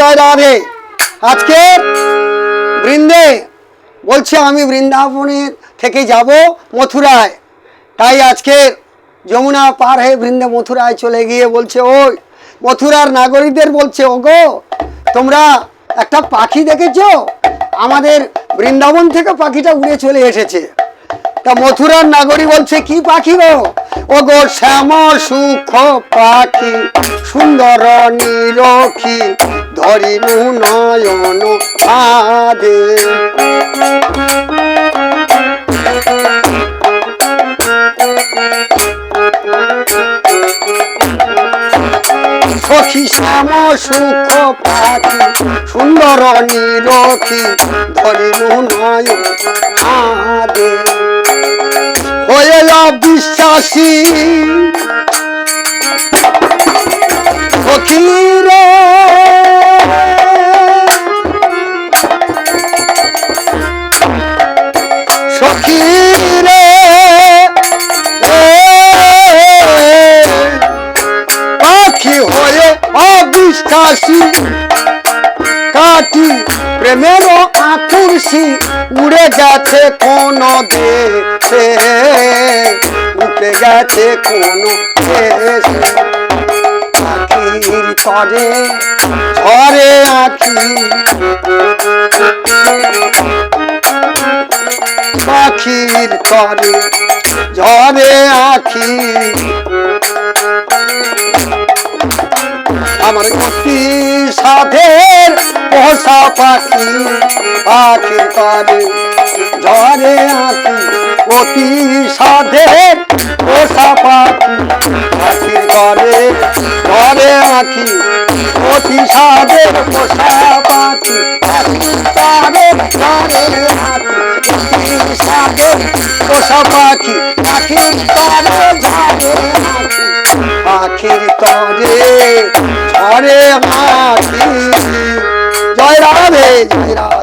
জয় আজকে বৃন্দে বলছে, আমি বৃন্দাবনের থেকে যাব মথুরায়। তাই আজকে যমুনা পার হয়ে বৃন্দে মথুরায় চলে গিয়ে বলছে, ওই মথুরার নাগরিকদের বলছে, ওগো, তোমরা একটা পাখি দেখেছ? আমাদের বৃন্দাবন থেকে পাখিটা উড়ে চলে এসেছে। তা মথুরার নাগরী বলছে, কি পাখি গো? ও গো শ্যাম সুখ পাখি, সুন্দর নিরখি ধরিনু নয়ন আদে সখী শ্যাম সুখ পাখি, সুন্দর নিরখি ধরিনু নয়ন আদে বিশ্বাসী সখীরে কাটি প্রেমের আকুর্ষি উড়ে গেছে কোন দেশে। গেছে কোন আখির তরে, ঝরে আখি। পাখির তরে, ঝরে আখি। আমার গতি সাধের পোষা পাখি, পাখির পারে ঝরে আঁকি অতি সাধের পোষা পাখি পাখির করে ঝরে আঁকি অতি সাধের পোষা পাখি পাখির তরে জয় রাধে জয় রাধে।